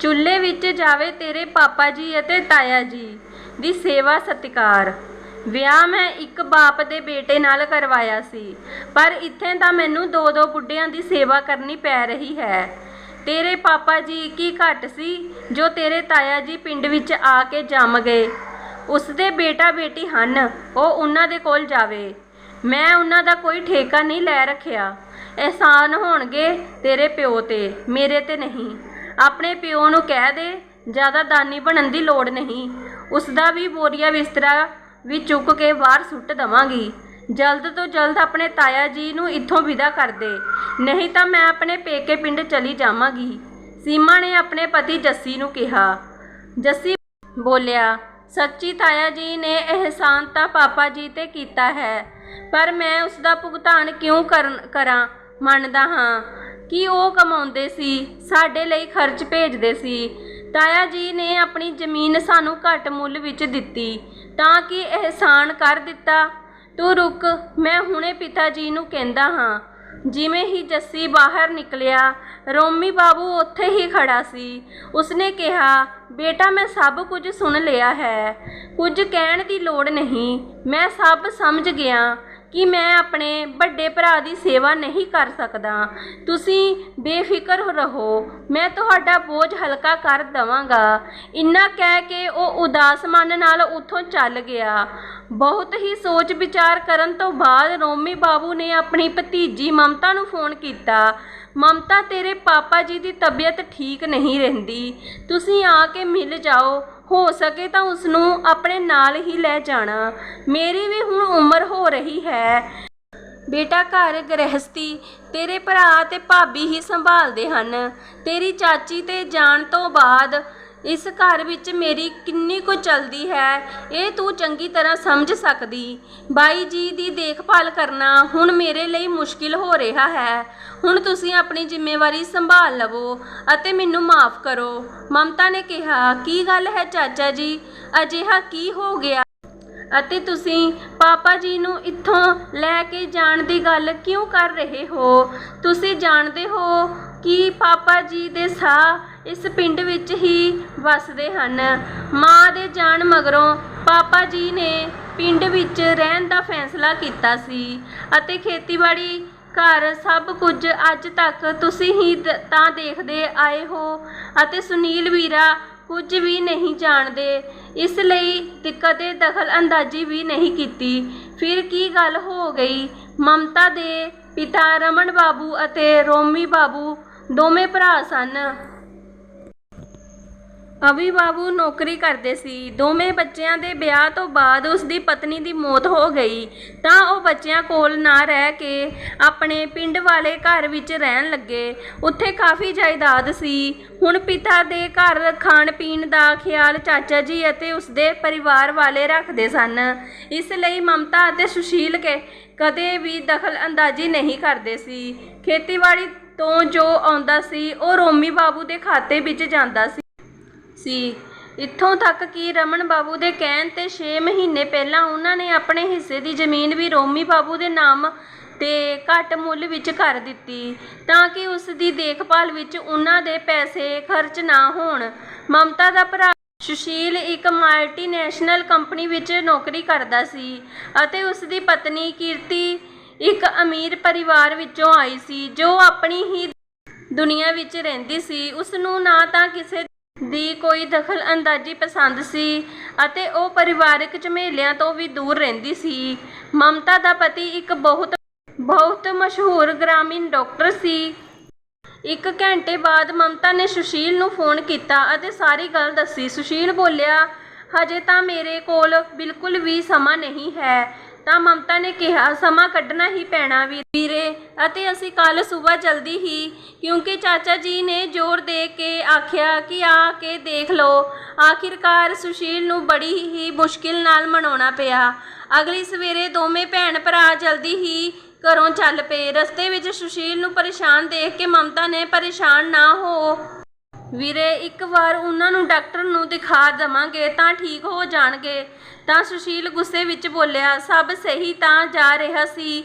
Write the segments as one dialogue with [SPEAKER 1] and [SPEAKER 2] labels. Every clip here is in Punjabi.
[SPEAKER 1] ਚੁੱਲ੍ਹੇ ਵਿੱਚ ਜਾਵੇ ਤੇਰੇ ਪਾਪਾ ਜੀ ਅਤੇ ਤਾਇਆ ਜੀ ਦੀ ਸੇਵਾ ਸਤਿਕਾਰ। ਵਿਆਹ ਮੈਂ ਇੱਕ ਬਾਪ ਦੇ ਬੇਟੇ ਨਾਲ ਕਰਵਾਇਆ ਸੀ, ਪਰ ਇੱਥੇ ਤਾਂ ਮੈਨੂੰ ਦੋ ਦੋ ਬੁੱਢਿਆਂ ਦੀ ਸੇਵਾ ਕਰਨੀ ਪੈ ਰਹੀ ਹੈ। ਤੇਰੇ ਪਾਪਾ ਜੀ ਕੀ ਘੱਟ ਸੀ ਜੋ ਤੇਰੇ ਤਾਇਆ ਜੀ ਪਿੰਡ ਵਿੱਚ ਆ ਕੇ ਜੰਮ ਗਏ? ਉਸਦੇ ਬੇਟਾ ਬੇਟੀ ਹਨ, ਉਹ ਉਹਨਾਂ ਦੇ ਕੋਲ ਜਾਵੇ। ਮੈਂ ਉਹਨਾਂ ਦਾ ਕੋਈ ਠੇਕਾ ਨਹੀਂ ਲੈ ਰੱਖਿਆ। ਅਹਿਸਾਨ ਹੋਣਗੇ ਤੇਰੇ ਪਿਓ ਤੇ, ਮੇਰੇ ਤੇ ਨਹੀਂ। ਆਪਣੇ ਪਿਓ ਨੂੰ ਕਹਿ ਦੇ, ਜ਼ਿਆਦਾ ਦਾਨੀ ਬਣਨ ਦੀ ਲੋੜ ਨਹੀਂ। ਉਸ ਦਾ ਵੀ ਬੋਰੀਆ ਬਿਸਤਰਾ ਵੀ ਚੁੱਕ ਕੇ ਬਾਹਰ ਸੁੱਟ ਦਵਾਂਗੀ। ਜਲਦ ਤੋਂ ਜਲਦ ਆਪਣੇ ਤਾਇਆ ਜੀ ਨੂੰ ਇੱਥੋਂ ਵਿਦਾ ਕਰ ਦੇ। ਨਹੀਂ ਤਾਂ ਮੈਂ ਆਪਣੇ ਪੇਕੇ ਪਿੰਡ ਚਲੀ ਜਾਵਾਂਗੀ। ਸੀਮਾ ਨੇ ਆਪਣੇ ਪਤੀ ਜੱਸੀ ਨੂੰ ਕਿਹਾ। ਜੱਸੀ ਬੋਲਿਆ, ਸੱਚੀ ਤਾਇਆ ਜੀ ਨੇ ਅਹਿਸਾਨ ਤਾਂ ਪਾਪਾ ਜੀ ਤੇ ਕੀਤਾ ਹੈ, ਪਰ ਮੈਂ ਉਸ ਦਾ ਭੁਗਤਾਨ ਕਿਉਂ ਕਰਨ, ਕਰਾਂ? ਮੰਨਦਾ ਹਾਂ। ਕਿ ਉਹ ਕਮਾਉਂਦੇ ਸੀ, ਸਾਡੇ ਲਈ ਖਰਚ ਭੇਜਦੇ ਸੀ। ਤਾਇਆ ਜੀ ਨੇ ਆਪਣੀ ਜ਼ਮੀਨ ਸਾਨੂੰ ਘੱਟ ਮੁੱਲ ਵਿੱਚ ਦਿੱਤੀ, ਤਾਂ ਕਿ ਅਹਿਸਾਨ ਕਰ ਦਿੱਤਾ। ਤੂੰ ਰੁਕ, ਮੈਂ ਹੁਣੇ ਪਿਤਾ ਜੀ ਨੂੰ ਕਹਿੰਦਾ ਹਾਂ। ਜਿਵੇਂ ਹੀ ਜੱਸੀ ਬਾਹਰ ਨਿਕਲਿਆ, ਰੋਮੀ ਬਾਬੂ ਉੱਥੇ ਹੀ ਖੜਾ ਸੀ। ਉਸਨੇ ਕਿਹਾ, ਬੇਟਾ, ਮੈਂ ਸਭ ਕੁਝ ਸੁਣ ਲਿਆ ਹੈ। ਕੁਝ ਕਹਿਣ ਦੀ ਲੋੜ ਨਹੀਂ। ਮੈਂ ਸਭ ਸਮਝ ਗਿਆ। ਕਿ ਮੈਂ ਆਪਣੇ ਵੱਡੇ ਭਰਾ ਦੀ ਸੇਵਾ ਨਹੀਂ ਕਰ ਸਕਦਾ। ਤੁਸੀਂ ਬੇਫਿਕਰ ਰਹੋ। ਮੈਂ ਤੁਹਾਡਾ ਬੋਝ ਹਲਕਾ ਕਰ ਦਵਾਂਗਾ। ਇੰਨਾ ਕਹਿ ਕੇ ਉਹ ਉਦਾਸ ਮਨ ਨਾਲ ਉੱਥੋਂ ਚੱਲ ਗਿਆ। ਬਹੁਤ ਹੀ ਸੋਚ ਵਿਚਾਰ ਕਰਨ ਤੋਂ ਬਾਅਦ ਰੋਮੀ ਬਾਬੂ ਨੇ ਆਪਣੀ ਭਤੀਜੀ ਮਮਤਾ ਨੂੰ ਫੋਨ ਕੀਤਾ। ਮਮਤਾ, ਤੇਰੇ ਪਾਪਾ ਜੀ ਦੀ ਤਬੀਅਤ ਠੀਕ ਨਹੀਂ ਰਹਿੰਦੀ। ਤੁਸੀਂ ਆ ਕੇ ਮਿਲ ਜਾਓ। ਹੋ ਸਕੇ ਤਾਂ ਉਸ ਨੂੰ ਆਪਣੇ ਨਾਲ ਹੀ ਲੈ ਜਾਣਾ। ਮੇਰੀ ਵੀ ਹੁਣ ਉਮਰ ਹੋ ਰਹੀ ਹੈ। ਬੇਟਾ ਘਰ ਗ੍ਰਹਿਸਤੀ ਤੇਰੇ ਭਰਾ ਤੇ ਭਾਬੀ ਹੀ ਸੰਭਾਲਦੇ ਹਨ। ਤੇਰੀ ਚਾਚੀ ਤੇ ਜਾਣ ਤੋਂ ਬਾਅਦ ਇਸ ਘਰ ਵਿੱਚ ਮੇਰੀ ਕਿੰਨੀ ਕੁ ਚਲਦੀ ਹੈ, ਇਹ ਤੂੰ ਚੰਗੀ ਤਰ੍ਹਾਂ ਸਮਝ ਸਕਦੀ। ਬਾਈ ਜੀ ਦੀ ਦੇਖਭਾਲ ਕਰਨਾ ਹੁਣ ਮੇਰੇ ਲਈ ਮੁਸ਼ਕਿਲ ਹੋ ਰਿਹਾ ਹੈ। ਹੁਣ ਤੁਸੀਂ ਆਪਣੀ ਜ਼ਿੰਮੇਵਾਰੀ ਸੰਭਾਲ ਲਵੋ ਅਤੇ ਮੈਨੂੰ ਮਾਫ ਕਰੋ। ਮਮਤਾ ਨੇ ਕਿਹਾ, ਕੀ ਗੱਲ ਹੈ ਚਾਚਾ ਜੀ? ਅਜਿਹਾ ਕੀ ਹੋ ਗਿਆ? ਅਤੇ ਤੁਸੀਂ ਪਾਪਾ ਜੀ ਨੂੰ ਇੱਥੋਂ ਲੈ ਕੇ ਜਾਣ ਦੀ ਗੱਲ ਕਿਉਂ ਕਰ ਰਹੇ ਹੋ? ਤੁਸੀਂ ਜਾਣਦੇ ਹੋ ਕਿ ਪਾਪਾ ਜੀ ਦੇ ਸਾਹ ਇਸ ਪਿੰਡ ਵਿੱਚ ਹੀ ਵੱਸਦੇ ਹਨ। ਮਾਂ ਦੇ ਜਾਣ ਮਗਰੋਂ ਪਾਪਾ ਜੀ ਨੇ ਪਿੰਡ ਵਿੱਚ ਰਹਿਣ ਦਾ ਫੈਸਲਾ ਕੀਤਾ ਸੀ ਅਤੇ ਖੇਤੀਬਾੜੀ ਘਰ ਸਭ ਕੁਝ ਅੱਜ ਤੱਕ ਤੁਸੀਂ ਹੀ ਤਾਂ ਦੇਖਦੇ ਆਏ ਹੋ ਅਤੇ ਸੁਨੀਲ ਵੀਰਾ ਕੁਝ ਵੀ ਨਹੀਂ ਜਾਣਦੇ। ਇਸ ਲਈ ਕਦੇ ਦਖਲ ਅੰਦਾਜ਼ੀ ਵੀ ਨਹੀਂ ਕੀਤੀ। ਫਿਰ ਕੀ ਗੱਲ ਹੋ ਗਈ? ਮਮਤਾ ਦੇ ਪਿਤਾ ਰਮਨ ਬਾਬੂ ਅਤੇ ਰੋਮੀ ਬਾਬੂ ਦੋਵੇਂ ਭਰਾ ਸਨ। ਅਵੀ ਬਾਬੂ ਨੌਕਰੀ ਕਰਦੇ ਸੀ। ਦੋਵੇਂ ਬੱਚਿਆਂ ਦੇ ਵਿਆਹ ਤੋਂ ਬਾਅਦ ਉਸ ਦੀ ਪਤਨੀ ਦੀ ਮੌਤ ਹੋ ਗਈ। ਤਾਂ ਉਹ ਬੱਚਿਆਂ ਕੋਲ ਨਾ ਰਹਿ ਕੇ ਆਪਣੇ ਪਿੰਡ ਵਾਲੇ ਘਰ ਵਿੱਚ ਰਹਿਣ ਲੱਗੇ। ਉੱਥੇ ਕਾਫੀ ਜਾਇਦਾਦ ਸੀ। ਹੁਣ ਪਿਤਾ ਦੇ ਘਰ ਖਾਣ ਪੀਣ ਦਾ ਖਿਆਲ ਚਾਚਾ ਜੀ ਅਤੇ ਉਸਦੇ ਪਰਿਵਾਰ ਵਾਲੇ ਰੱਖਦੇ ਸਨ। ਇਸ ਲਈ ਮਮਤਾ ਅਤੇ ਸੁਸ਼ੀਲ ਕੇ ਕਦੇ ਵੀ ਦਖਲ ਅੰਦਾਜ਼ੀ ਨਹੀਂ ਕਰਦੇ ਸੀ। ਖੇਤੀਬਾੜੀ ਤੋਂ ਜੋ ਆਉਂਦਾ ਸੀ, ਉਹ ਰੋਮੀ ਬਾਬੂ ਦੇ ਖਾਤੇ ਵਿੱਚ ਜਾਂਦਾ ਸੀ। ਸੀ। ਇੱਥੋਂ ਤੱਕ ਕਿ ਰਮਨ ਬਾਬੂ ਦੇ ਕਹਿਣ ਤੇ 6 ਮਹੀਨੇ ਪਹਿਲਾਂ ਉਹਨਾਂ ਨੇ ਆਪਣੇ ਹਿੱਸੇ ਦੀ ਜ਼ਮੀਨ ਵੀ ਰੋਮੀ ਬਾਬੂ ਦੇ ਨਾਮ ਤੇ ਘੱਟ ਮੁੱਲ ਵਿੱਚ ਕਰ ਦਿੱਤੀ, ਤਾਂ ਕਿ ਉਸ ਦੀ ਦੇਖਭਾਲ ਵਿੱਚ ਉਹਨਾਂ ਦੇ ਪੈਸੇ ਖਰਚ ਨਾ ਹੋਣ। ਮਮਤਾ ਦਾ ਭਰਾ ਸੁਸ਼ੀਲ ਇੱਕ ਮਲਟੀਨੈਸ਼ਨਲ ਕੰਪਨੀ ਵਿੱਚ ਨੌਕਰੀ ਕਰਦਾ ਸੀ ਅਤੇ ਉਸ ਦੀ ਪਤਨੀ ਕੀਰਤੀ ਇੱਕ ਅਮੀਰ ਪਰਿਵਾਰ ਵਿੱਚੋਂ ਆਈ ਸੀ, ਜੋ ਆਪਣੀ ਹੀ ਦੁਨੀਆ ਵਿੱਚ ਰਹਿੰਦੀ ਸੀ। ਉਸ ਨੂੰ ਨਾ ਤਾਂ ਕਿਸੇ ਦੀ ਕੋਈ ਦਖਲ ਅੰਦਾਜ਼ੀ ਪਸੰਦ ਸੀ ਅਤੇ ਉਹ ਪਰਿਵਾਰਕ ਝਮੇਲਿਆਂ ਤੋਂ ਵੀ ਦੂਰ ਰਹਿੰਦੀ ਸੀ। ਮਮਤਾ ਦਾ ਪਤੀ ਇੱਕ ਬਹੁਤ ਬਹੁਤ ਮਸ਼ਹੂਰ ਗ੍ਰਾਮੀਣ ਡਾਕਟਰ ਸੀ। ਇੱਕ ਘੰਟੇ ਬਾਅਦ ਮਮਤਾ ਨੇ ਸੁਸ਼ੀਲ ਨੂੰ ਫੋਨ ਕੀਤਾ ਅਤੇ ਸਾਰੀ ਗੱਲ ਦੱਸੀ। ਸੁਸ਼ੀਲ ਬੋਲਿਆ, ਹਜੇ ਤਾਂ ਮੇਰੇ ਕੋਲ ਬਿਲਕੁਲ ਵੀ ਸਮਾਂ ਨਹੀਂ ਹੈ। ਤਾਂ ਮਮਤਾ ਨੇ ਕਿਹਾ, ਸਮਾਂ ਕੱਢਣਾ ਹੀ ਪੈਣਾ ਵੀ- ਵੀਰੇ। ਅਤੇ ਅਸੀਂ ਕੱਲ ਸਵੇਰ ਜਲਦੀ ਹੀ, ਕਿਉਂਕਿ ਚਾਚਾ ਜੀ ਨੇ ਜ਼ੋਰ ਦੇ ਕੇ ਆਖਿਆ ਕਿ ਆ ਕੇ ਦੇਖ ਲਓ। ਆਖਿਰਕਾਰ ਸੁਸ਼ੀਲ ਨੂੰ ਬੜੀ ਹੀ ਮੁਸ਼ਕਿਲ ਨਾਲ ਮਨਾਉਣਾ ਪਿਆ। ਅਗਲੀ ਸਵੇਰੇ ਦੋਵੇਂ ਭੈਣ ਭਰਾ ਜਲਦੀ ਹੀ ਘਰੋਂ ਚੱਲ ਪਏ। ਰਸਤੇ ਵਿੱਚ ਸੁਸ਼ੀਲ ਨੂੰ ਪਰੇਸ਼ਾਨ ਦੇਖ ਕੇ ਮਮਤਾ ਨੇ ਪਰੇਸ਼ਾਨ ਨਾ ਹੋ ਵੀਰੇ, ਇੱਕ ਵਾਰ ਉਹਨਾਂ ਨੂੰ ਡਾਕਟਰ ਨੂੰ ਦਿਖਾ ਦਵਾਂਗੇ ਤਾਂ ਠੀਕ ਹੋ ਜਾਣਗੇ। ਤਾਂ ਸੁਸ਼ੀਲ ਗੁੱਸੇ ਵਿੱਚ ਬੋਲਿਆ, ਸਭ ਸਹੀ ਤਾਂ ਜਾ ਰਿਹਾ ਸੀ।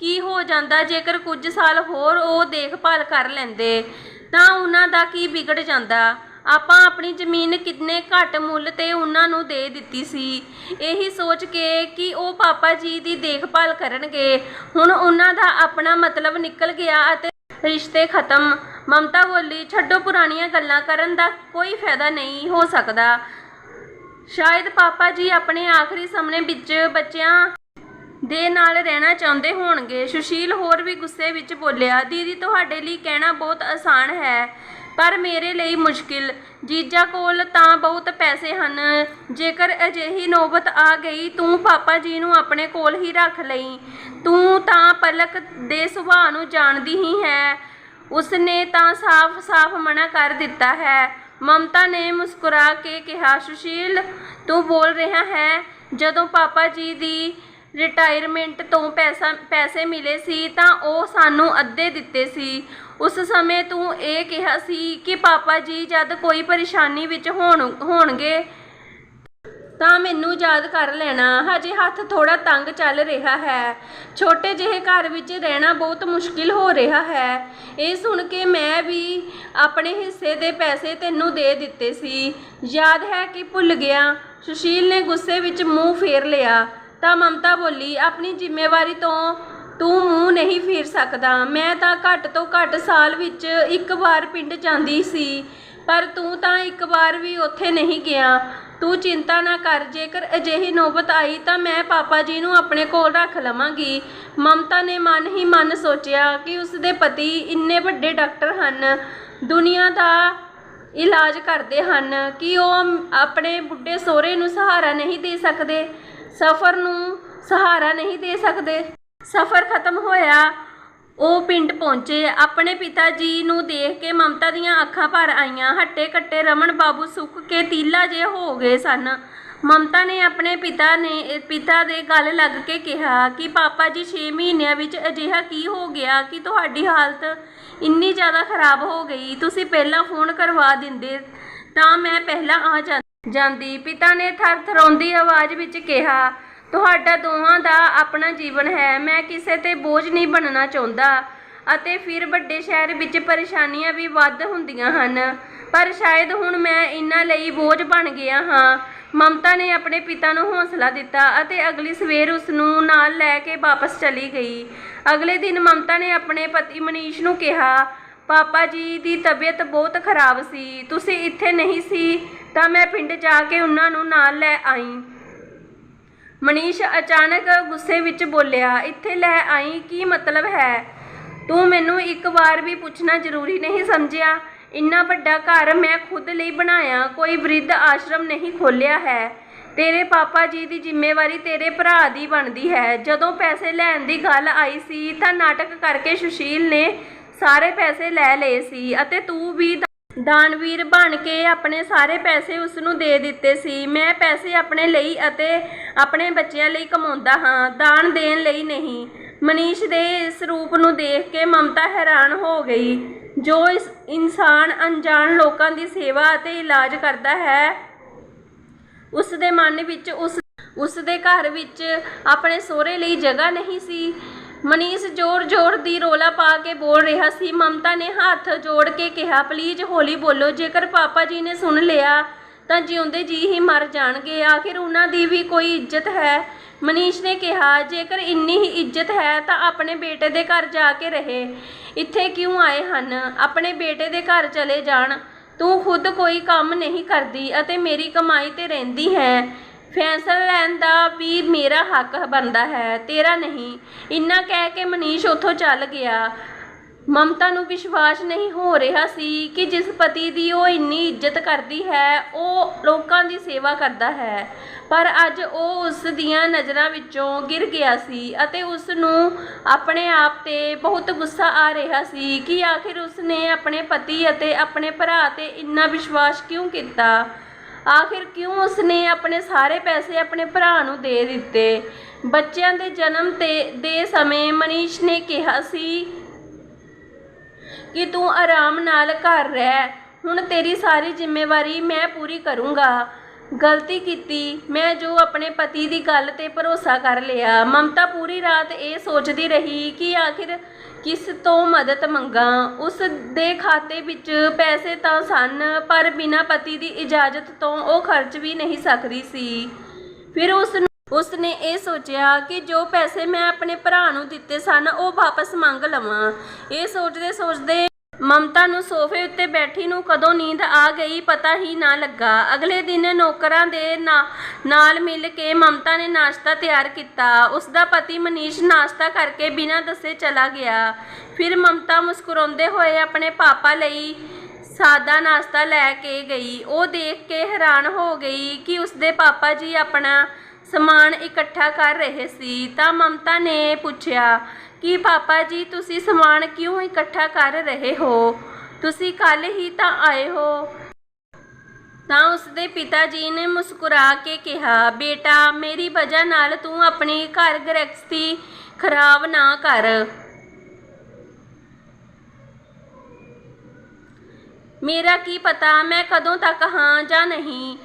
[SPEAKER 1] ਕੀ ਹੋ ਜਾਂਦਾ ਜੇਕਰ ਕੁਝ ਸਾਲ ਹੋਰ ਉਹ ਦੇਖਭਾਲ ਕਰ ਲੈਂਦੇ? ਤਾਂ ਉਹਨਾਂ ਦਾ ਕੀ ਵਿਗੜ ਜਾਂਦਾ? ਆਪਾਂ ਆਪਣੀ ਜ਼ਮੀਨ ਕਿੰਨੇ ਘੱਟ ਮੁੱਲ ਤੇ ਉਹਨਾਂ ਨੂੰ ਦੇ ਦਿੱਤੀ ਸੀ। ਇਹੀ ਸੋਚ ਕੇ ਕਿ ਉਹ ਪਾਪਾ ਜੀ ਦੀ ਦੇਖਭਾਲ ਕਰਨਗੇ। ਹੁਣ ਉਹਨਾਂ ਦਾ ਆਪਣਾ ਮਤਲਬ ਨਿਕਲ ਗਿਆ ਅਤੇ ਰਿਸ਼ਤੇ ਖਤਮ। ਮਮਤਾ ਬੋਲੀ, ਛੱਡੋ ਪੁਰਾਣੀਆਂ ਗੱਲਾਂ ਕਰਨ ਦਾ ਕੋਈ ਫਾਇਦਾ ਨਹੀਂ, ਹੋ ਸਕਦਾ। ਸ਼ਾਇਦ ਪਾਪਾ ਜੀ ਆਪਣੇ ਆਖਰੀ ਸਮੇਂ ਵਿੱਚ ਬੱਚਿਆਂ ਦੇ ਨਾਲ ਰਹਿਣਾ ਚਾਹੁੰਦੇ ਹੋਣਗੇ। ਸੁਸ਼ੀਲ ਹੋਰ ਵੀ ਗੁੱਸੇ ਵਿੱਚ ਬੋਲਿਆ, ਦੀਦੀ, ਤੁਹਾਡੇ ਲਈ ਕਹਿਣਾ ਬਹੁਤ ਆਸਾਨ ਹੈ, ਪਰ ਮੇਰੇ ਲਈ ਮੁਸ਼ਕਿਲ। ਜੀਜਾ ਕੋਲ ਤਾਂ ਬਹੁਤ ਪੈਸੇ ਹਨ। ਜੇਕਰ ਅਜਿਹੀ ਨੌਬਤ ਆ ਗਈ, ਤੂੰ ਪਾਪਾ ਜੀ ਨੂੰ ਆਪਣੇ ਕੋਲ ਹੀ ਰੱਖ ਲਈ। ਤੂੰ ਤਾਂ ਪਲਕ ਦੇ ਸੁਭਾਅ ਨੂੰ ਜਾਣਦੀ ਹੀ ਹੈ। ਉਸਨੇ ਤਾਂ ਸਾਫ਼-ਸਾਫ਼ ਮਨਾ ਕਰ ਦਿੱਤਾ ਹੈ। ਮਮਤਾ ਨੇ ਮੁਸਕਰਾ ਕੇ ਕਿਹਾ, ਸੁਸ਼ੀਲ, ਤੂੰ ਬੋਲ ਰਿਹਾ ਹੈ, ਜਦੋਂ ਪਾਪਾ ਜੀ ਦੀ ਰਿਟਾਇਰਮੈਂਟ ਤੋਂ ਪੈਸਾ, ਪੈਸੇ ਮਿਲੇ ਸੀ, ਤਾਂ ਉਹ ਸਾਨੂੰ ਅੱਧੇ ਦਿੱਤੇ ਸੀ। ਉਸ ਸਮੇਂ ਤੂੰ ਇਹ ਕਿਹਾ ਸੀ ਕਿ ਪਾਪਾ ਜੀ ਜਦ ਕੋਈ ਪਰੇਸ਼ਾਨੀ ਵਿੱਚ ਹੋਣ, ਹੋਣਗੇ ਤਾਂ ਮੈਨੂੰ ਯਾਦ ਕਰ ਲੈਣਾ, ਹਜੇ ਹੱਥ ਥੋੜਾ ਤੰਗ ਚੱਲ ਰਿਹਾ ਹੈ। ਛੋਟੇ ਜਿਹੇ ਘਰ ਵਿੱਚ ਰਹਿਣਾ ਬਹੁਤ ਮੁਸ਼ਕਿਲ ਹੋ ਰਿਹਾ ਹੈ। ਇਹ ਸੁਣ ਕੇ ਮੈਂ ਵੀ ਆਪਣੇ ਹਿੱਸੇ ਦੇ ਪੈਸੇ ਤੈਨੂੰ ਦੇ ਦਿੱਤੇ ਸੀ। ਯਾਦ ਹੈ ਕਿ ਭੁੱਲ ਗਿਆ, ਸੁਸ਼ੀਲ ਨੇ ਗੁੱਸੇ ਵਿੱਚ ਮੂੰਹ ਫੇਰ ਲਿਆ। ਤਾਂ ਮਮਤਾ ਬੋਲੀ, ਆਪਣੀ ਜ਼ਿੰਮੇਵਾਰੀ ਤੋਂ ਤੂੰ ਮੂੰਹ ਨਹੀਂ ਫੇਰ ਸਕਦਾ। ਮੈਂ ਤਾਂ ਘੱਟ ਤੋਂ ਘੱਟ ਸਾਲ ਵਿੱਚ ਇੱਕ ਵਾਰ ਪਿੰਡ ਜਾਂਦੀ ਸੀ, ਪਰ ਤੂੰ ਤਾਂ ਇੱਕ ਵਾਰ ਵੀ ਉੱਥੇ ਨਹੀਂ ਗਿਆ। ਤੂੰ ਚਿੰਤਾ ਨਾ ਕਰ, ਜੇਕਰ ਅਜਿਹੀ ਨੌਬਤ ਆਈ ਤਾਂ ਮੈਂ ਪਾਪਾ ਜੀ ਨੂੰ ਆਪਣੇ ਕੋਲ ਰੱਖ ਲਵਾਂਗੀ। ਮਮਤਾ ਨੇ ਮਨ ਹੀ ਮਨ ਸੋਚਿਆ ਕਿ ਉਸ ਦੇ ਪਤੀ ਇੰਨੇ ਵੱਡੇ ਡਾਕਟਰ ਹਨ, ਦੁਨੀਆ ਦਾ ਇਲਾਜ ਕਰਦੇ ਹਨ, ਕਿ ਉਹ ਆਪਣੇ ਬੁੱਢੇ ਸਹੁਰੇ ਨੂੰ ਸਹਾਰਾ ਨਹੀਂ ਦੇ ਸਕਦੇ, ਸਫ਼ਰ ਨੂੰ ਸਹਾਰਾ ਨਹੀਂ ਦੇ ਸਕਦੇ। ਸਫ਼ਰ ਖਤਮ ਹੋਇਆ। ਉਹ ਪਿੰਡ ਪਹੁੰਚੇ। ਆਪਣੇ ਪਿਤਾ ਜੀ ਨੂੰ ਦੇਖ ਕੇ ਮਮਤਾ ਦੀਆਂ ਅੱਖਾਂ ਭਰ ਆਈਆਂ। ਹੱਟੇ ਕੱਟੇ ਰਮਨ ਬਾਬੂ ਸੁੱਕ ਕੇ ਤੀਲਾ ਜੇ ਹੋ ਗਏ ਸਨ। ਮਮਤਾ ਨੇ ਆਪਣੇ ਪਿਤਾ ਨੇ ਪਿਤਾ ਦੇ ਗੱਲ ਲੱਗ ਕੇ ਕਿਹਾ ਕਿ, ਪਾਪਾ ਜੀ 6 ਮਹੀਨਿਆਂ ਵਿੱਚ ਅਜਿਹਾ ਕੀ ਹੋ ਗਿਆ ਕਿ ਤੁਹਾਡੀ ਹਾਲਤ ਇੰਨੀ ਜ਼ਿਆਦਾ ਖਰਾਬ ਹੋ ਗਈ। ਤੁਸੀਂ ਪਹਿਲਾਂ ਫੋਨ ਕਰਵਾ ਦਿੰਦੇ ਤਾਂ ਮੈਂ ਪਹਿਲਾਂ ਆ ਜਾਂਦੀ। ਪਿਤਾ ਨੇ ਥਰਥਰਾਉਂਦੀ ਆਵਾਜ਼ ਵਿੱਚ ਕਿਹਾ ਤੁਹਾਡਾ ਦੋਹਾਂ ਦਾ ਆਪਣਾ ਜੀਵਨ ਹੈ। ਮੈਂ ਕਿਸੇ ਤੇ ਬੋਝ ਨਹੀਂ ਬਣਨਾ ਚਾਹੁੰਦਾ ਅਤੇ ਫਿਰ ਵੱਡੇ ਸ਼ਹਿਰ ਵਿੱਚ ਪਰੇਸ਼ਾਨੀਆਂ ਵੀ ਵੱਧ ਹੁੰਦੀਆਂ ਹਨ। ਪਰ ਸ਼ਾਇਦ ਹੁਣ ਮੈਂ ਇਹਨਾਂ ਲਈ ਬੋਝ ਬਣ ਗਿਆ ਹਾਂ। ਮਮਤਾ ਨੇ ਆਪਣੇ ਪਿਤਾ ਨੂੰ ਹੌਸਲਾ ਦਿੱਤਾ ਅਤੇ ਅਗਲੀ ਸਵੇਰ ਉਸ ਨੂੰ ਨਾਲ ਲੈ ਕੇ ਵਾਪਸ ਚਲੀ ਗਈ। ਅਗਲੇ ਦਿਨ ਮਮਤਾ ਨੇ ਆਪਣੇ ਪਤੀ ਮਨੀਸ਼ ਨੂੰ ਕਿਹਾ, ਪਾਪਾ ਜੀ, ਦੀ ਤਬੀਅਤ ਬਹੁਤ ਖਰਾਬ ਸੀ। ਤੁਸੀਂ ਇੱਥੇ ਨਹੀਂ ਸੀ ਤਾਂ ਮੈਂ ਪਿੰਡ ਜਾ ਕੇ ਉਹਨਾਂ ਨੂੰ ਨਾਲ ਲੈ ਆਈ। ਮਨੀਸ਼ ਅਚਾਨਕ ਗੁੱਸੇ ਵਿੱਚ ਬੋਲਿਆ, ਇੱਥੇ ਲੈ ਆਈ, ਕੀ ਮਤਲਬ ਹੈ? ਤੂੰ ਮੈਨੂੰ ਇੱਕ ਵਾਰ ਵੀ ਪੁੱਛਣਾ ਜ਼ਰੂਰੀ ਨਹੀਂ ਸਮਝਿਆ। ਇੰਨਾ ਵੱਡਾ ਘਰ ਮੈਂ ਖੁਦ ਲਈ ਬਣਾਇਆ, ਕੋਈ ਬ੍ਰਿਧ ਆਸ਼ਰਮ ਨਹੀਂ ਖੋਲਿਆ ਹੈ। ਤੇਰੇ ਪਾਪਾ ਜੀ ਦੀ ਜ਼ਿੰਮੇਵਾਰੀ ਤੇਰੇ ਭਰਾ ਦੀ ਬਣਦੀ ਹੈ। ਜਦੋਂ ਪੈਸੇ ਲੈਣ ਦੀ ਗੱਲ ਆਈ ਸੀ, ਤਾਂ ਨਾਟਕ ਕਰਕੇ ਸੁਸ਼ੀਲ ਨੇ ਸਾਰੇ ਪੈਸੇ ਲੈ ਲਏ ਸੀ ਅਤੇ ਤੂੰ ਵੀ ਦਾਨਵੀਰ ਬਣ ਕੇ ਆਪਣੇ ਸਾਰੇ ਪੈਸੇ ਉਸ ਨੂੰ ਦੇ ਦਿੱਤੇ ਸੀ। ਮੈਂ ਪੈਸੇ ਆਪਣੇ ਲਈ ਅਤੇ ਆਪਣੇ ਬੱਚਿਆਂ ਲਈ ਕਮਾਉਂਦਾ ਹਾਂ। ਦਾਨ ਦੇਣ ਲਈ ਨਹੀਂ। ਮਨੀਸ਼ ਦੇ ਇਸ ਰੂਪ ਨੂੰ ਦੇਖ ਕੇ ਮਮਤਾ ਹੈਰਾਨ ਹੋ ਗਈ। ਜੋ ਇਸ ਇਨਸਾਨ ਅਣਜਾਣ ਲੋਕਾਂ ਦੀ ਸੇਵਾ ਅਤੇ ਇਲਾਜ ਕਰਦਾ ਹੈ ਉਸ ਦੇ ਮਨ ਵਿੱਚ ਉਸ ਉਸ ਦੇ ਘਰ ਵਿੱਚ ਆਪਣੇ ਸਹੁਰੇ ਲਈ ਜਗ੍ਹਾ ਨਹੀਂ ਸੀ। ਮਨੀਸ਼ ਜ਼ੋਰ-ਜ਼ੋਰ ਦੀ ਰੋਲਾ ਪਾ ਕੇ ਬੋਲ ਰਿਹਾ ਸੀ। ਮਮਤਾ ਨੇ ਹੱਥ ਜੋੜ ਕੇ ਕਿਹਾ, ਪਲੀਜ਼ ਹੌਲੀ ਬੋਲੋ, ਜੇਕਰ ਪਾਪਾ ਜੀ ਨੇ ਸੁਣ ਲਿਆ, ਤਾਂ ਜਿਉਂਦੇ ਜੀ ਹੀ ਮਰ ਜਾਣਗੇ। ਆਖਿਰ ਉਹਨਾਂ ਦੀ ਵੀ ਕੋਈ ਇੱਜ਼ਤ ਹੈ? ਮਨੀਸ਼ ਨੇ ਕਿਹਾ, ਜੇਕਰ ਇੰਨੀ ਹੀ ਇੱਜ਼ਤ ਹੈ, ਤਾਂ ਆਪਣੇ ਬੇਟੇ ਦੇ ਘਰ ਜਾ ਕੇ ਰਹੇ। ਇੱਥੇ ਕਿਉਂ ਆਏ ਹਨ? ਆਪਣੇ ਬੇਟੇ ਦੇ ਘਰ ਚਲੇ ਜਾਣ। ਤੂੰ ਖੁਦ ਕੋਈ ਕੰਮ ਨਹੀਂ ਕਰਦੀ ਅਤੇ ਮੇਰੀ ਕਮਾਈ ਤੇ ਰਹਿੰਦੀ ਹੈ। ਫੈਸਲਾ ਲੈਣ ਦਾ ਵੀ ਮੇਰਾ ਹੱਕ ਬਣਦਾ ਹੈ, ਤੇਰਾ ਨਹੀਂ। ਇੰਨਾ ਕਹਿ ਕੇ ਮਨੀਸ਼ ਉੱਥੋਂ ਚੱਲ ਗਿਆ। ਮਮਤਾ ਨੂੰ ਵਿਸ਼ਵਾਸ ਨਹੀਂ ਹੋ ਰਿਹਾ ਸੀ ਕਿ ਜਿਸ ਪਤੀ ਦੀ ਉਹ ਇੰਨੀ ਇੱਜ਼ਤ ਕਰਦੀ ਹੈ, ਉਹ ਲੋਕਾਂ ਦੀ ਸੇਵਾ ਕਰਦਾ ਹੈ। ਪਰ ਅੱਜ ਉਹ ਉਸ ਦੀਆਂ ਨਜ਼ਰਾਂ ਵਿੱਚੋਂ ਗਿਰ ਗਿਆ ਸੀ ਅਤੇ ਉਸ ਨੂੰ ਆਪਣੇ ਆਪ ਤੇ ਬਹੁਤ ਗੁੱਸਾ ਆ ਰਿਹਾ ਸੀ ਕਿ ਆਖਿਰ ਉਸ ਨੇ ਆਪਣੇ ਪਤੀ ਅਤੇ ਆਪਣੇ ਭਰਾ ਤੇ ਇੰਨਾ ਵਿਸ਼ਵਾਸ ਕਿਉਂ ਕੀਤਾ? ਆਖਿਰ ਕਿਉਂ ਉਸਨੇ ਆਪਣੇ ਸਾਰੇ ਪੈਸੇ ਆਪਣੇ ਭਰਾ ਨੂੰ ਦੇ ਦਿੱਤੇ? ਬੱਚਿਆਂ ਦੇ ਜਨਮ ਤੇ, ਦੇ ਸਮੇਂ ਮਨੀਸ਼ ਨੇ ਕਿਹਾ ਸੀ ਕਿ ਤੂੰ ਆਰਾਮ ਨਾਲ ਘਰ ਰਹਿ। ਹੁਣ ਤੇਰੀ ਸਾਰੀ ਜ਼ਿੰਮੇਵਾਰੀ ਮੈਂ ਪੂਰੀ ਕਰੂੰਗਾ। ਗਲਤੀ ਕੀਤੀ, ਮੈਂ ਜੋ ਆਪਣੇ ਪਤੀ ਦੀ ਗੱਲ ਤੇ ਭਰੋਸਾ ਕਰ ਲਿਆ। ਮਮਤਾ ਪੂਰੀ ਰਾਤ ਇਹ ਸੋਚਦੀ ਰਹੀ ਕਿ ਆਖਿਰ ਕਿਸ ਤੋਂ ਮਦਦ ਮੰਗਾਂ। ਉਸ ਦੇ ਖਾਤੇ ਵਿੱਚ ਪੈਸੇ ਤਾਂ ਸਨ, ਪਰ ਬਿਨਾਂ ਪਤੀ ਦੀ ਇਜਾਜ਼ਤ ਤੋਂ ਉਹ ਖਰਚ ਵੀ ਨਹੀਂ ਸਕਦੀ ਸੀ। ਫਿਰ ਉਸ ਉਸ ਨੇ ਇਹ ਸੋਚਿਆ ਕਿ ਜੋ ਪੈਸੇ ਮੈਂ ਆਪਣੇ ਭਰਾ ਨੂੰ ਦਿੱਤੇ ਸਨ, ਉਹ ਵਾਪਸ ਮੰਗ ਲਵਾਂ। ਇਹ ਸੋਚਦੇ ਸੋਚਦੇ ਮਮਤਾ ਨੂੰ ਸੋਫੇ ਉੱਤੇ ਬੈਠੀ ਨੂੰ ਕਦੋਂ ਨੀਂਦ ਆ ਗਈ ਪਤਾ ਹੀ ਨਾ ਲੱਗਾ। ਅਗਲੇ ਦਿਨ ਨੌਕਰਾਂ ਦੇ ਨਾ- ਨਾਲ ਮਿਲ ਕੇ ਮਮਤਾ ਨੇ ਨਾਸ਼ਤਾ ਤਿਆਰ ਕੀਤਾ। ਉਸ ਦਾ ਪਤੀ ਮਨੀਸ਼ ਨਾਸ਼ਤਾ ਕਰਕੇ ਬਿਨਾਂ ਦੱਸੇ ਚਲਾ ਗਿਆ। ਫਿਰ ਮਮਤਾ ਮੁਸਕਰਾਉਂਦੇ ਹੋਏ ਆਪਣੇ ਪਾਪਾ ਲਈ ਸਾਦਾ ਨਾਸ਼ਤਾ ਲੈ ਕੇ ਗਈ। ਉਹ ਦੇਖ ਕੇ ਹੈਰਾਨ ਹੋ ਗਈ ਕਿ ਉਸਦੇ ਪਾਪਾ ਜੀ ਆਪਣਾ ਸਮਾਨ ਇਕੱਠਾ ਕਰ ਰਹੇ ਸੀ। ਤਾਂ ਮਮਤਾ ਨੇ ਪੁੱਛਿਆ ਕਿ ਪਾਪਾ ਜੀ, ਤੁਸੀਂ ਸਮਾਨ ਕਿਉਂ ਇਕੱਠਾ ਕਰ ਰਹੇ ਹੋ? ਤੁਸੀਂ ਕੱਲ ਹੀ ਤਾਂ ਆਏ ਹੋ। ਤਾਂ ਉਸਦੇ ਪਿਤਾ ਜੀ ਨੇ ਮੁਸਕਰਾ ਕੇ ਕਿਹਾ, ਬੇਟਾ, ਮੇਰੀ ਵਜ੍ਹਾ ਨਾਲ ਤੂੰ ਆਪਣੀ ਘਰ ਗ੍ਰਹਿਸਤੀ ਖਰਾਬ ਨਾ ਕਰ। ਮੇਰਾ ਕੀ ਪਤਾ, ਮੈਂ ਕਦੋਂ ਤੱਕ ਹਾਂ ਜਾਂ ਨਹੀਂ?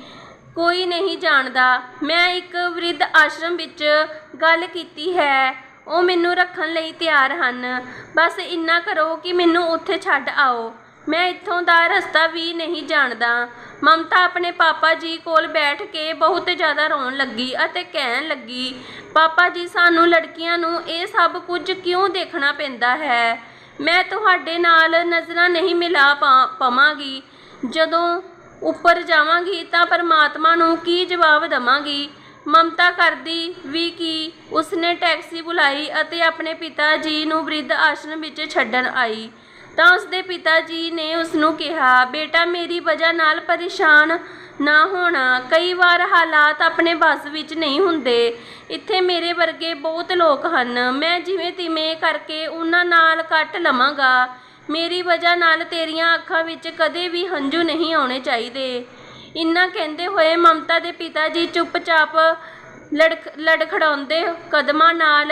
[SPEAKER 1] ਕੋਈ ਨਹੀਂ ਜਾਣਦਾ। ਮੈਂ ਇੱਕ ਵ੍ਰਿਧ ਆਸ਼ਰਮ ਵਿੱਚ ਗੱਲ ਕੀਤੀ ਹੈ। ਉਹ ਮੈਨੂੰ ਰੱਖਣ ਲਈ ਤਿਆਰ ਹਨ। ਬਸ ਇੰਨਾ ਕਰੋ ਕਿ ਮੈਨੂੰ ਉੱਥੇ ਛੱਡ ਆਓ। ਮੈਂ ਇੱਥੋਂ ਦਾ ਰਸਤਾ ਵੀ ਨਹੀਂ ਜਾਣਦਾ। ਮਮਤਾ ਆਪਣੇ ਪਾਪਾ ਜੀ ਕੋਲ ਬੈਠ ਕੇ ਬਹੁਤ ਜ਼ਿਆਦਾ ਰੋਣ ਲੱਗੀ ਅਤੇ ਕਹਿਣ ਲੱਗੀ, ਪਾਪਾ ਜੀ, ਸਾਨੂੰ ਲੜਕੀਆਂ ਨੂੰ ਇਹ ਸਭ ਕੁਝ ਕਿਉਂ ਦੇਖਣਾ ਪੈਂਦਾ ਹੈ? ਮੈਂ ਤੁਹਾਡੇ ਨਾਲ ਨਜ਼ਰਾਂ ਨਹੀਂ ਮਿਲਾ ਪਾ- ਪਵਾਂਗੀ। ਜਦੋਂ ਉੱਪਰ ਜਾਵਾਂਗੀ ਤਾਂ ਪਰਮਾਤਮਾ ਨੂੰ ਕੀ ਜਵਾਬ ਦਵਾਂਗੀ? ਮਮਤਾ ਕਰਦੀ ਵੀ ਕਿ ਉਸਨੇ ਟੈਕਸੀ ਬੁਲਾਈ ਅਤੇ ਆਪਣੇ ਪਿਤਾ ਜੀ ਨੂੰ ਬ੍ਰਿਧ ਆਸ਼ਰਮ ਵਿੱਚ ਛੱਡਣ ਆਈ। ਤਾਂ ਉਸਦੇ ਪਿਤਾ ਜੀ ਨੇ ਉਸ ਨੂੰ ਕਿਹਾ, ਬੇਟਾ, ਮੇਰੀ ਵਜ੍ਹਾ ਨਾਲ ਪਰੇਸ਼ਾਨ ਨਾ ਹੋਣਾ। ਕਈ ਵਾਰ ਹਾਲਾਤ ਆਪਣੇ ਵੱਸ ਵਿੱਚ ਨਹੀਂ ਹੁੰਦੇ। ਇੱਥੇ ਮੇਰੇ ਵਰਗੇ ਬਹੁਤ ਲੋਕ ਹਨ। ਮੈਂ ਜਿਵੇਂ ਤਿਵੇਂ ਕਰਕੇ ਉਹਨਾਂ ਨਾਲ ਕੱਟ ਲਵਾਂਗਾ। ਮੇਰੀ ਵਜ੍ਹਾ ਨਾਲ ਤੇਰੀਆਂ ਅੱਖਾਂ ਵਿੱਚ ਕਦੇ ਵੀ ਹੰਝੂ ਨਹੀਂ ਆਉਣੇ ਚਾਹੀਦੇ। ਇੰਨਾ ਕਹਿੰਦੇ ਹੋਏ ਮਮਤਾ ਦੇ ਪਿਤਾ ਜੀ ਚੁੱਪਚਾਪ ਲੜਖ ਲੜਖੜਾਉਂਦੇ ਕਦਮਾਂ ਨਾਲ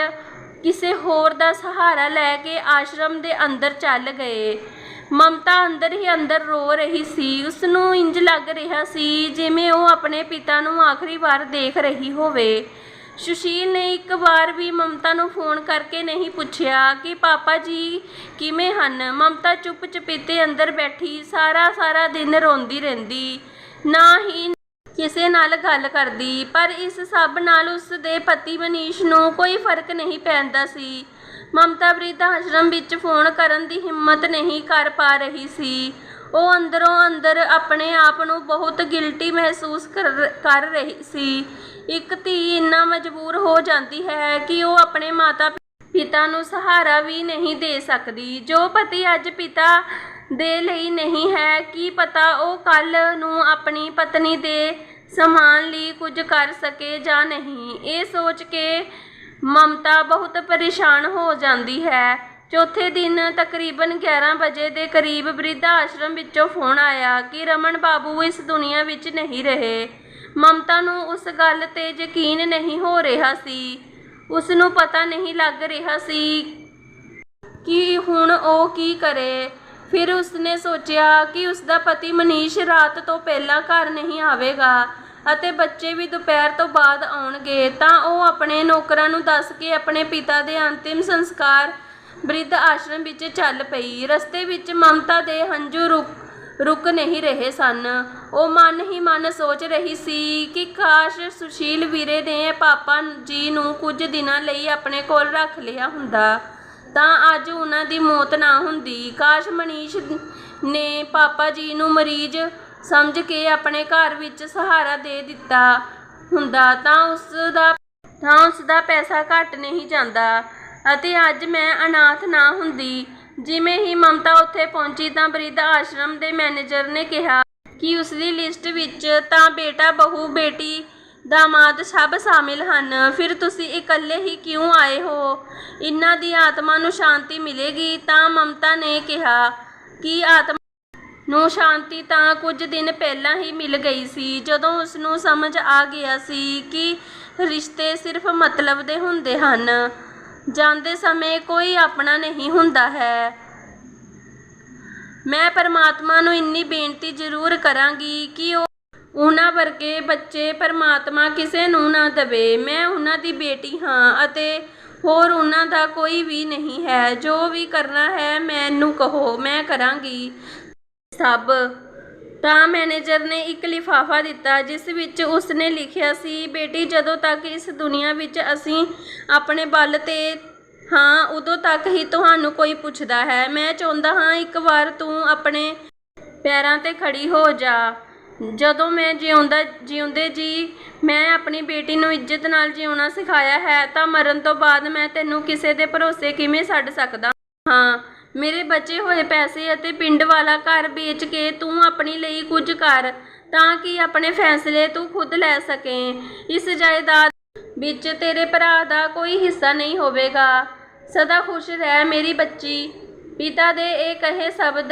[SPEAKER 1] ਕਿਸੇ ਹੋਰ ਦਾ ਸਹਾਰਾ ਲੈ ਕੇ ਆਸ਼ਰਮ ਦੇ ਅੰਦਰ ਚੱਲ ਗਏ। ਮਮਤਾ ਅੰਦਰ ਹੀ ਅੰਦਰ ਰੋ ਰਹੀ ਸੀ। ਉਸ ਨੂੰ ਇੰਜ ਲੱਗ ਰਿਹਾ ਸੀ ਜਿਵੇਂ ਉਹ ਆਪਣੇ ਪਿਤਾ ਨੂੰ ਆਖਰੀ ਵਾਰ ਦੇਖ ਰਹੀ ਹੋਵੇ। ਸੁਸ਼ੀਲ ਨੇ ਇੱਕ ਵਾਰ ਵੀ ਮਮਤਾ ਨੂੰ ਫੋਨ ਕਰਕੇ ਨਹੀਂ ਪੁੱਛਿਆ ਕਿ ਪਾਪਾ ਜੀ ਕਿਵੇਂ ਹਨ? ਮਮਤਾ ਚੁੱਪ ਚਪੀਤੇ ਅੰਦਰ ਬੈਠੀ ਸਾਰਾ ਸਾਰਾ ਦਿਨ ਰੋਂਦੀ ਰਹਿੰਦੀ। ਨਾ ਹੀ ਕਿਸੇ ਨਾਲ ਗੱਲ ਕਰਦੀ, ਪਰ ਇਸ ਸਭ ਨਾਲ ਉਸ ਦੇ ਪਤੀ ਮਨੀਸ਼ ਨੂੰ ਕੋਈ ਫ਼ਰਕ ਨਹੀਂ ਪੈਂਦਾ ਸੀ। ਮਮਤਾ ਬ੍ਰਿਧ ਆਸ਼ਰਮ ਵਿੱਚ ਫੋਨ ਕਰਨ ਦੀ ਹਿੰਮਤ ਨਹੀਂ ਕਰ ਪਾ ਰਹੀ ਸੀ। ਉਹ ਅੰਦਰੋਂ ਅੰਦਰ ਆਪਣੇ ਆਪ ਨੂੰ ਬਹੁਤ ਗਿਲਟੀ ਮਹਿਸੂਸ ਕਰ ਕਰ ਰਹੀ ਸੀ। ਇੱਕ ਧੀ ਇੰਨਾ ਮਜਬੂਰ ਹੋ ਜਾਂਦੀ ਹੈ ਕਿ ਉਹ ਆਪਣੇ ਮਾਤਾ ਪਿਤਾ ਨੂੰ ਸਹਾਰਾ ਵੀ ਨਹੀਂ ਦੇ ਸਕਦੀ, ਜੋ ਪਤੀ ਅੱਜ ਪਿਤਾ ਦੇ ਲਈ ਨਹੀਂ ਹੈ। ਕੀ ਪਤਾ ਉਹ ਕੱਲ ਨੂੰ ਆਪਣੀ ਪਤਨੀ ਦੇ ਸਮਾਨ ਲਈ ਕੁਝ ਕਰ ਸਕੇ ਜਾਂ ਨਹੀਂ। ਇਹ ਸੋਚ ਕੇ ਮਮਤਾ ਬਹੁਤ ਪਰੇਸ਼ਾਨ ਹੋ ਜਾਂਦੀ ਹੈ। ਚੌਥੇ ਦਿਨ ਤਕਰੀਬਨ 11 ਵਜੇ ਦੇ ਕਰੀਬ ਬ੍ਰਿਧਾ ਆਸ਼ਰਮ ਵਿੱਚੋਂ ਫੋਨ ਆਇਆ ਕਿ ਰਮਨ ਬਾਬੂ ਇਸ ਦੁਨੀਆ ਵਿੱਚ ਨਹੀਂ ਰਹੇ। ਮਮਤਾ ਨੂੰ ਉਸ ਗੱਲ ਤੇ ਯਕੀਨ ਨਹੀਂ ਹੋ ਰਿਹਾ ਸੀ। ਉਸ ਨੂੰ ਪਤਾ ਨਹੀਂ ਲੱਗ ਰਿਹਾ ਸੀ ਕਿ ਹੁਣ ਉਹ ਕੀ ਕਰੇ। ਫਿਰ ਉਸਨੇ ਸੋਚਿਆ ਕਿ ਉਸਦਾ ਪਤੀ ਮਨੀਸ਼ ਰਾਤ ਤੋਂ ਪਹਿਲਾਂ ਘਰ ਨਹੀਂ ਆਵੇਗਾ ਅਤੇ ਬੱਚੇ ਵੀ ਦੁਪਹਿਰ ਤੋਂ ਬਾਅਦ ਆਉਣਗੇ, ਤਾਂ ਉਹ ਆਪਣੇ ਨੌਕਰਾਂ ਨੂੰ ਦੱਸ ਕੇ ਆਪਣੇ ਪਿਤਾ ਦੇ ਅੰਤਿਮ ਸੰਸਕਾਰ ਬ੍ਰਿਧ ਆਸ਼ਰਮ ਵਿੱਚ ਚੱਲ ਪਈ। ਰਸਤੇ ਵਿੱਚ ਮਮਤਾ ਦੇ ਹੰਝੂ ਰੁਕ ਰੁਕ ਨਹੀਂ ਰਹੇ ਸਨ। ਉਹ ਮਨ ਹੀ ਮਨ ਸੋਚ ਰਹੀ ਸੀ ਕਿ ਕਾਸ਼ ਸੁਸ਼ੀਲ ਵੀਰੇ ਨੇ ਪਾਪਾ ਜੀ ਨੂੰ ਕੁਝ ਦਿਨਾਂ ਲਈ ਆਪਣੇ ਕੋਲ ਰੱਖ ਲਿਆ ਹੁੰਦਾ। ਤਾਂ ਅੱਜ ਉਹਨਾਂ ਦੀ ਮੌਤ ਨਾ ਹੁੰਦੀ। ਕਾਸ਼ ਮਨੀਸ਼ ਨੇ ਪਾਪਾ ਜੀ ਨੂੰ ਮਰੀਜ਼ ਸਮਝ ਕੇ ਆਪਣੇ ਘਰ ਵਿੱਚ ਸਹਾਰਾ ਦੇ ਦਿੱਤਾ ਹੁੰਦਾ ਤਾਂ ਉਸ ਦਾ ਤਾਂ ਉਸ ਦਾ ਪੈਸਾ ਘਟ ਨਹੀਂ ਜਾਂਦਾ ਅਤੇ ਅੱਜ ਮੈਂ ਅਨਾਥ ਨਾ ਹੁੰਦੀ। ਜਿਵੇਂ ਹੀ ਮਮਤਾ ਉੱਥੇ ਪਹੁੰਚੀ ਤਾਂ ਬ੍ਰਿਧ ਆਸ਼ਰਮ ਦੇ ਮੈਨੇਜਰ ਨੇ ਕਿਹਾ ਕਿ ਉਸ ਦੀ ਲਿਸਟ ਵਿੱਚ ਤਾਂ ਬੇਟਾ, ਬਹੂ, ਬੇਟੀ ਦਾਮਾਦ ਸਭ ਸ਼ਾਮਿਲ ਹਨ। ਫਿਰ ਤੁਸੀਂ ਇਕੱਲੇ ਹੀ ਕਿਉਂ ਆਏ ਹੋ? ਇਹਨਾਂ ਦੀ ਆਤਮਾ ਨੂੰ ਸ਼ਾਂਤੀ ਮਿਲੇਗੀ, ਤਾਂ ਮਮਤਾ ਨੇ ਕਿਹਾ। ਕਿ ਆਤਮਾ ਨੂੰ ਸ਼ਾਂਤੀ ਤਾਂ ਕੁਝ ਦਿਨ ਪਹਿਲਾਂ ਹੀ ਮਿਲ ਗਈ ਸੀ। ਜਦੋਂ ਉਸ ਨੂੰ ਸਮਝ ਆ ਗਿਆ ਸੀ ਕਿ ਰਿਸ਼ਤੇ ਸਿਰਫ ਮਤਲਬ ਦੇ ਹੁੰਦੇ ਹਨ, ਜਾਂਦੇ ਸਮੇਂ ਕੋਈ ਆਪਣਾ ਨਹੀਂ ਹੁੰਦਾ ਹੈ। ਮੈਂ ਪਰਮਾਤਮਾ ਨੂੰ ਇੰਨੀ ਬੇਨਤੀ ਜ਼ਰੂਰ ਕਰਾਂਗੀ ਕਿ ਉਹ ਉਹਨਾਂ ਵਰਗੇ ਬੱਚੇ ਪਰਮਾਤਮਾ ਕਿਸੇ ਨੂੰ ਨਾ ਦੇਵੇ। ਮੈਂ ਉਹਨਾਂ ਦੀ ਬੇਟੀ ਹਾਂ ਅਤੇ ਹੋਰ ਉਹਨਾਂ ਦਾ ਕੋਈ ਵੀ ਨਹੀਂ ਹੈ। ਜੋ ਵੀ ਕਰਨਾ ਹੈ ਮੈਨੂੰ ਕਹੋ, ਮੈਂ ਕਰਾਂਗੀ। ਸਭ। ਤਾਂ ਮੈਨੇਜਰ ਨੇ ਇੱਕ ਲਿਫਾਫਾ ਦਿੱਤਾ, ਜਿਸ ਵਿੱਚ ਉਸਨੇ ਲਿਖਿਆ ਸੀ, ਬੇਟੀ, ਜਦੋਂ ਤੱਕ ਇਸ ਦੁਨੀਆ ਵਿੱਚ ਅਸੀਂ ਆਪਣੇ ਬਲ ਤੇ ਹਾਂ, ਉਦੋਂ ਤੱਕ ਹੀ ਤੁਹਾਨੂੰ ਕੋਈ ਪੁੱਛਦਾ ਹੈ। ਮੈਂ ਚਾਹੁੰਦਾ ਹਾਂ, ਇੱਕ ਵਾਰ ਤੂੰ ਆਪਣੇ ਪੈਰਾਂ ਤੇ ਖੜੀ ਹੋ ਜਾ। ਜਦੋਂ ਮੈਂ ਜਿਉਂਦਾ, ਜਿਉਂਦੇ ਜੀ, ਮੈਂ ਆਪਣੀ ਬੇਟੀ ਨੂੰ ਇੱਜ਼ਤ ਨਾਲ ਜਿਉਣਾ ਸਿਖਾਇਆ ਹੈ, ਤਾਂ ਮਰਨ ਤੋਂ ਬਾਅਦ ਮੈਂ ਤੈਨੂੰ ਕਿਸੇ ਦੇ ਭਰੋਸੇ ਕਿਵੇਂ ਛੱਡ ਸਕਦਾ? ਹਾਂ, ਮੇਰੇ ਬਚੇ ਹੋਏ ਪੈਸੇ ਅਤੇ ਪਿੰਡ ਵਾਲਾ ਘਰ ਵੇਚ ਕੇ ਤੂੰ ਆਪਣੀ ਲਈ ਕੁਝ ਕਰ, ਤਾਂ ਕਿ ਆਪਣੇ ਫੈਸਲੇ ਤੂੰ ਖੁਦ ਲੈ ਸਕੇ। ਇਸ ਜਾਇਦਾਦ ਵਿੱਚ ਤੇਰੇ ਭਰਾ ਦਾ ਕੋਈ ਹਿੱਸਾ ਨਹੀਂ ਹੋਵੇਗਾ। ਸਦਾ ਖੁਸ਼ ਰਹਿ ਮੇਰੀ ਬੱਚੀ। ਪਿਤਾ ਦੇ ਇਹ ਕਹੇ ਸ਼ਬਦ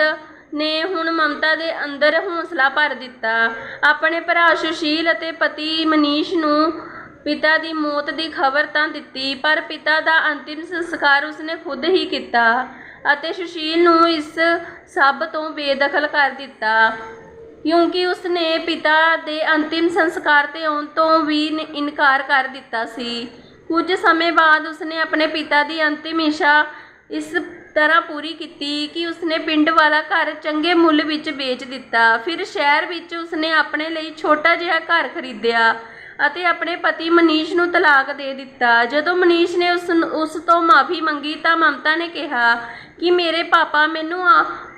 [SPEAKER 1] ਨੇ ਹੁਣ ਮਮਤਾ ਦੇ ਅੰਦਰ ਹੌਸਲਾ ਭਰ ਦਿੱਤਾ। ਆਪਣੇ ਭਰਾ ਸੁਸ਼ੀਲ ਅਤੇ ਪਤੀ ਮਨੀਸ਼ ਨੂੰ ਪਿਤਾ ਦੀ ਮੌਤ ਦੀ ਖਬਰ ਤਾਂ ਦਿੱਤੀ, ਪਰ ਪਿਤਾ ਦਾ ਅੰਤਿਮ ਸੰਸਕਾਰ ਉਸਨੇ ਖੁਦ ਹੀ ਕੀਤਾ ਅਤੇ ਸੁਸ਼ੀਲ ਨੂੰ ਇਸ ਸਭ ਤੋਂ ਬੇਦਖਲ ਕਰ ਦਿੱਤਾ। ਕਿਉਂਕਿ ਉਸਨੇ ਪਿਤਾ ਦੇ ਅੰਤਿਮ ਸੰਸਕਾਰ ਤੇ ਆਉਣ ਤੋਂ ਵੀ ਨ- ਇਨਕਾਰ ਕਰ ਦਿੱਤਾ ਸੀ। ਕੁਝ ਸਮੇਂ ਬਾਅਦ ਉਸਨੇ ਆਪਣੇ ਪਿਤਾ ਦੀ ਅੰਤਿਮ ਇੱਛਾ ਇਸ ਤਰ੍ਹਾਂ ਪੂਰੀ ਕੀਤੀ ਕਿ ਉਸਨੇ ਪਿੰਡ ਵਾਲਾ ਘਰ ਚੰਗੇ ਮੁੱਲ ਵਿੱਚ ਵੇਚ ਦਿੱਤਾ। ਫਿਰ ਸ਼ਹਿਰ ਵਿੱਚ ਉਸਨੇ ਆਪਣੇ ਲਈ ਛੋਟਾ ਜਿਹਾ ਘਰ ਖਰੀਦਿਆ ਅਤੇ ਆਪਣੇ ਪਤੀ ਮਨੀਸ਼ ਨੂੰ ਤਲਾਕ ਦੇ ਦਿੱਤਾ। ਜਦੋਂ ਮਨੀਸ਼ ਨੇ ਉਸ ਉਸ ਤੋਂ ਮਾਫੀ ਮੰਗੀ ਤਾਂ ਮਮਤਾ ਨੇ ਕਿਹਾ ਕਿ ਮੇਰੇ ਪਾਪਾ ਮੈਨੂੰ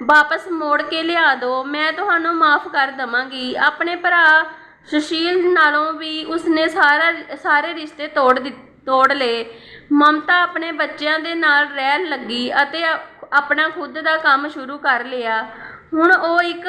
[SPEAKER 1] ਵਾਪਸ ਮੋੜ ਕੇ ਲਿਆ ਦਿਓ ਮੈਂ ਤੁਹਾਨੂੰ ਮਾਫ ਕਰ ਦਵਾਂਗੀ। ਆਪਣੇ ਭਰਾ ਸੁਸ਼ੀਲ ਨਾਲੋਂ ਵੀ ਉਸਨੇ ਸਾਰਾ, ਸਾਰੇ ਰਿਸ਼ਤੇ ਤੋੜ ਦਿੱ- ਤੋੜ ਲਏ। ਮਮਤਾ ਆਪਣੇ ਬੱਚਿਆਂ ਦੇ ਨਾਲ ਰਹਿਣ ਲੱਗੀ ਅਤੇ ਆ- ਆਪਣਾ ਖੁਦ ਦਾ ਕੰਮ ਸ਼ੁਰੂ ਕਰ ਲਿਆ। ਹੁਣ ਉਹ ਇੱਕ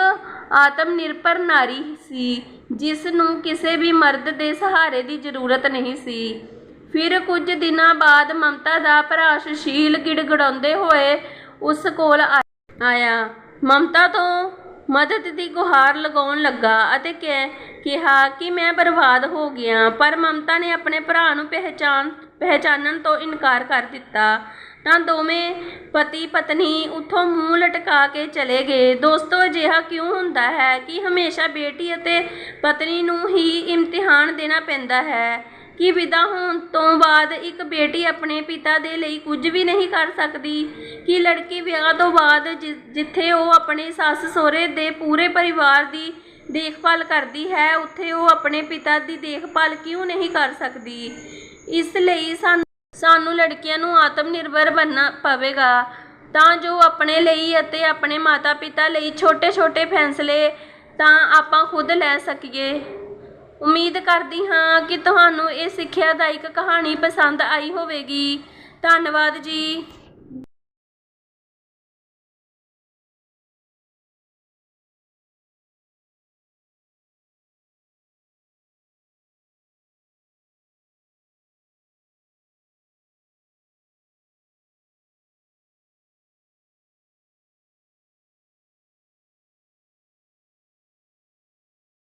[SPEAKER 1] ਆਤਮ ਨਿਰਭਰ ਨਾਰੀ ਸੀ, ਜਿਸ ਨੂੰ ਕਿਸੇ ਵੀ ਮਰਦ ਦੇ ਸਹਾਰੇ ਦੀ ਜ਼ਰੂਰਤ ਨਹੀਂ ਸੀ। ਫਿਰ ਕੁਝ ਦਿਨਾਂ ਬਾਅਦ ਮਮਤਾ ਦਾ ਭਰਾ ਸੁਸ਼ੀਲ ਗਿੜਗੜਾਉਂਦੇ ਹੋਏ ਉਸ ਕੋਲ ਆ- ਆਇਆ। ਮਮਤਾ ਤੋਂ ਮਦਦ ਦੀ ਗੁਹਾਰ ਲਗਾਉਣ ਲੱਗਾ ਅਤੇ ਕਹਿ, ਕਿਹਾ ਕਿ ਮੈਂ ਬਰਬਾਦ ਹੋ ਗਿਆ, ਪਰ ਮਮਤਾ ਨੇ ਆਪਣੇ ਭਰਾ ਨੂੰ ਪਹਿਚਾਨ ਪਹਿਚਾਨਣ ਤੋਂ ਇਨਕਾਰ ਕਰ ਦਿੱਤਾ, ਤਾਂ ਦੋਵੇਂ ਪਤੀ ਪਤਨੀ ਉੱਥੋਂ ਮੂੰਹ ਲਟਕਾ ਕੇ ਚਲੇ ਗਏ। ਦੋਸਤੋ, ਅਜਿਹਾ ਕਿਉਂ ਹੁੰਦਾ ਹੈ ਕਿ ਹਮੇਸ਼ਾ ਬੇਟੀ ਅਤੇ ਪਤਨੀ ਨੂੰ ਹੀ ਇਮਤਿਹਾਨ ਦੇਣਾ ਪੈਂਦਾ ਹੈ? ਕਿ ਵਿਦਾ ਹੋਣ ਤੋਂ ਬਾਅਦ ਇੱਕ ਬੇਟੀ ਆਪਣੇ ਪਿਤਾ ਦੇ ਲਈ ਕੁਝ ਵੀ ਨਹੀਂ ਕਰ ਸਕਦੀ? ਕਿ ਲੜਕੀ ਵਿਆਹ ਤੋਂ ਬਾਅਦ ਜਿ- ਜਿੱਥੇ ਉਹ ਆਪਣੇ ਸੱਸ ਸਹੁਰੇ ਦੇ ਪੂਰੇ ਪਰਿਵਾਰ ਦੀ ਦੇਖਭਾਲ ਕਰਦੀ ਹੈ, ਉੱਥੇ ਉਹ ਆਪਣੇ ਪਿਤਾ ਦੀ ਦੇਖਭਾਲ ਕਿਉਂ ਨਹੀਂ ਕਰ ਸਕਦੀ? ਇਸ ਲਈ ਸਾਨੂੰ ਸਾਨੂੰ ਲੜਕੀਆਂ ਨੂੰ ਆਤਮ ਨਿਰਭਰ ਬਣਨਾ ਪਵੇਗਾ। ਤਾਂ ਜੋ ਆਪਣੇ ਲਈ ਅਤੇ ਆਪਣੇ ਮਾਤਾ-ਪਿਤਾ ਲਈ ਛੋਟੇ-ਛੋਟੇ ਫੈਸਲੇ ਤਾਂ ਆਪਾਂ ਖੁਦ ਲੈ ਸਕੀਏ। ਉਮੀਦ ਕਰਦੀ ਹਾਂ ਕਿ ਤੁਹਾਨੂੰ ਇਹ ਸਿੱਖਿਆਦਾਇਕ ਕਹਾਣੀ ਪਸੰਦ ਆਈ ਹੋਵੇਗੀ। ਧੰਨਵਾਦ ਜੀ।